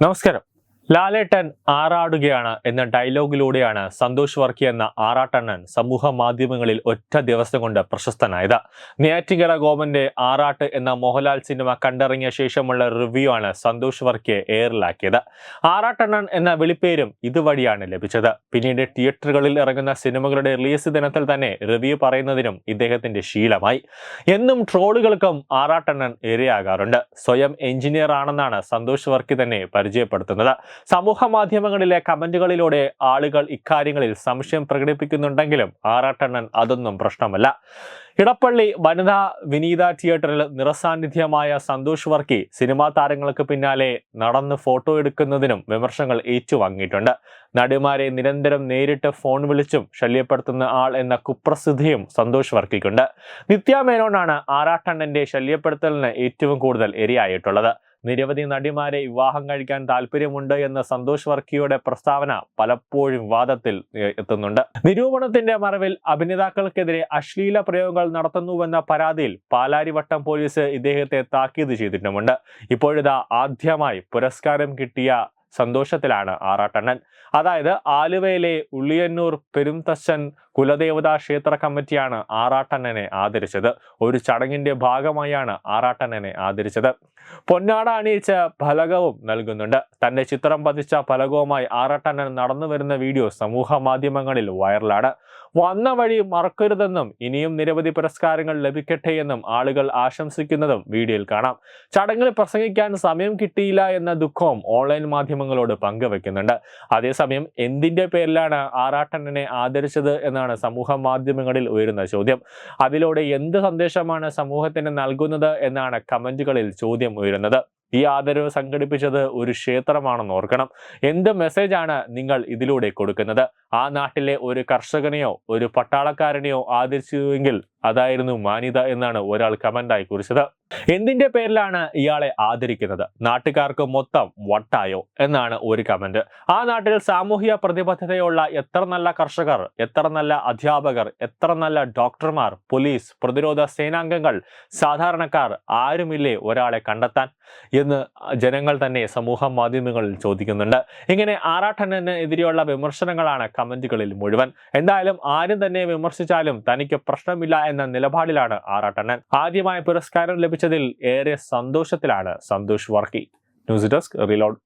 നമസ്കാരം. ലാലേട്ടൻ ആറാടുകയാണ് എന്ന ഡയലോഗിലൂടെയാണ് സന്തോഷ് വർക്കി എന്ന ആറാട്ടണ്ണൻ സമൂഹ മാധ്യമങ്ങളിൽ ഒറ്റ ദിവസം കൊണ്ട് പ്രശസ്തനായത്. നെയ്യാറ്റിങ്കര ഗോമന്റെ ആറാട്ട് എന്ന മോഹൻലാൽ സിനിമ കണ്ടിറങ്ങിയ ശേഷമുള്ള റിവ്യൂ ആണ് സന്തോഷ് വർക്കിയെ എയറിലാക്കിയത് ആറാട്ടണ്ണൻ എന്ന വിളിപ്പേരും ഇതുവഴിയാണ് ലഭിച്ചത്. പിന്നീട് തിയേറ്ററുകളിൽ ഇറങ്ങുന്ന സിനിമകളുടെ റിലീസ് ദിനത്തിൽ തന്നെ റിവ്യൂ പറയുന്നതിനും ഇദ്ദേഹത്തിന്റെ ശീലമായി. എന്നും ട്രോളുകൾക്കും ആറാട്ടണ്ണൻ ഇരയാകാറുണ്ട് സ്വയം എഞ്ചിനീയർ ആണെന്നാണ് സന്തോഷ് വർക്കി തന്നെ പരിചയപ്പെടുത്തുന്നത്. സമൂഹ മാധ്യമങ്ങളിലെ കമന്റുകളിലൂടെ ആളുകൾ ഇക്കാര്യങ്ങളിൽ സംശയം പ്രകടിപ്പിക്കുന്നുണ്ടെങ്കിലും ആറാട്ടണ്ണൻ അതൊന്നും പ്രശ്നമല്ല. ഇടപ്പള്ളി വനിതാ വിനീത തിയേറ്ററിൽ നിറസാന്നിധ്യമായ സന്തോഷ് വർക്കി സിനിമാ താരങ്ങൾക്ക് പിന്നാലെ നടന്ന് ഫോട്ടോ എടുക്കുന്നതിനും വിമർശങ്ങൾ ഏറ്റുവാങ്ങിയിട്ടുണ്ട്. നടിമാരെ നിരന്തരം നേരിട്ട് ഫോൺ വിളിച്ചും ശല്യപ്പെടുത്തുന്ന ആൾ എന്ന കുപ്രസിദ്ധിയും സന്തോഷ് വർക്കിക്കുണ്ട്. നിത്യ മേനോനാണ് ആറാട്ടണ്ണന്റെ ശല്യപ്പെടുത്തലിന് ഏറ്റവും കൂടുതൽ ഇരയായിട്ടുള്ളത്. നിരവധി നടിമാരെ വിവാഹം കഴിക്കാൻ താല്പര്യമുണ്ട് എന്ന സന്തോഷ് വർക്കിയുടെ പ്രസ്താവന പലപ്പോഴും വാദത്തിൽ എത്തുന്നുണ്ട്. നിരൂപണത്തിന്റെ മറവിൽ അഭിനേതാക്കൾക്കെതിരെ അശ്ലീല പ്രയോഗങ്ങൾ നടത്തുന്നുവെന്ന പരാതിയിൽ പാലാരിവട്ടം പോലീസ് ഇദ്ദേഹത്തെ താക്കീത് ചെയ്തിട്ടുമുണ്ട്. ഇപ്പോഴിതാ ആദ്യമായി പുരസ്കാരം കിട്ടിയ സന്തോഷത്തിലാണ് ആറാട്ടണ്ണൻ. അതായത് ആലുവയിലെ ഉള്ളിയന്നൂർ പെരുംതശ്ശൻ കുലദേവതാ ക്ഷേത്ര കമ്മിറ്റിയാണ് ആറാട്ടണ്ണനെ ആദരിച്ചത്. ഒരു ചടങ്ങിന്റെ ഭാഗമായാണ് ആറാട്ടണ്ണനെ ആദരിച്ചത്. പൊന്നാട അണിയിച്ച ഫലകവും നൽകുന്നുണ്ട്. തന്റെ ചിത്രം പതിച്ച ഫലകവുമായി ആറാട്ടണ്ണൻ നടന്നു വരുന്ന വീഡിയോ സമൂഹ മാധ്യമങ്ങളിൽ വൈറലാണ്. വന്ന വഴി മറക്കരുതെന്നും ഇനിയും നിരവധി പുരസ്കാരങ്ങൾ ലഭിക്കട്ടെ എന്നും ആളുകൾ ആശംസിക്കുന്നതും വീഡിയോയിൽ കാണാം. ചടങ്ങിൽ പ്രസംഗിക്കാൻ സമയം കിട്ടിയില്ല എന്ന ദുഃഖവും ഓൺലൈൻ മാധ്യമങ്ങളോട് പങ്കുവെക്കുന്നുണ്ട്. അതേസമയം എന്തിന്റെ പേരിലാണ് ആറാട്ടണ്ണനെ ആദരിച്ചത് എന്നാണ് സമൂഹ മാധ്യമങ്ങളിൽ ഉയരുന്ന ചോദ്യം. അതിലൂടെ എന്ത് സന്ദേശമാണ് സമൂഹത്തിന് നൽകുന്നത് എന്നാണ് കമന്റുകളിൽ ചോദ്യം ഉയരുന്നത്. ഈ ആദരവ് സംഘടിപ്പിച്ചത് ഒരു ക്ഷേത്രമാണെന്ന് ഓർക്കണം. എന്ത് മെസ്സേജാണ് നിങ്ങൾ ഇതിലൂടെ കൊടുക്കുന്നത്? ആ നാട്ടിലെ ഒരു കർഷകനെയോ ഒരു പട്ടാളക്കാരനെയോ ആദരിച്ചുവെങ്കിൽ അതായിരുന്നു മാന്യത എന്നാണ് ഒരാൾ കമന്റായി കുറിച്ചത്. എന്തിന്റെ പേരിലാണ് ഇയാളെ ആദരിക്കുന്നത്? നാട്ടുകാർക്ക് മൊത്തം വട്ടായോ? എന്നാണ് ഒരു കമന്റ് ആ നാട്ടിൽ സാമൂഹിക പ്രതിബദ്ധതയുള്ള എത്ര നല്ല കർഷകർ എത്ര നല്ല അധ്യാപകർ എത്ര നല്ല ഡോക്ടർമാർ പോലീസ് പ്രതിരോധ സേനാംഗങ്ങൾ സാധാരണക്കാർ ആരുമില്ലേ ഒരാളെ കണ്ടെത്താൻ? എന്ന് ജനങ്ങൾ തന്നെ സമൂഹ മാധ്യമങ്ങളിൽ ചോദിക്കുന്നുണ്ട്. ഇങ്ങനെ ആറാട്ടണ്ണന് എതിരെയുള്ള വിമർശനങ്ങളാണ് കമന്റുകളിൽ മുഴുവൻ. എന്തായാലും ആരും തന്നെ വിമർശിച്ചാലും തനിക്ക് പ്രശ്നമില്ല എന്ന നിലപാടിലാണ് ആറാട്ടണ്ണൻ. ആദ്യമായി പുരസ്കാരം ലഭിച്ചതിൽ ഏറെ സന്തോഷത്തിലാണ് Santhosh Varkey. News desk reload.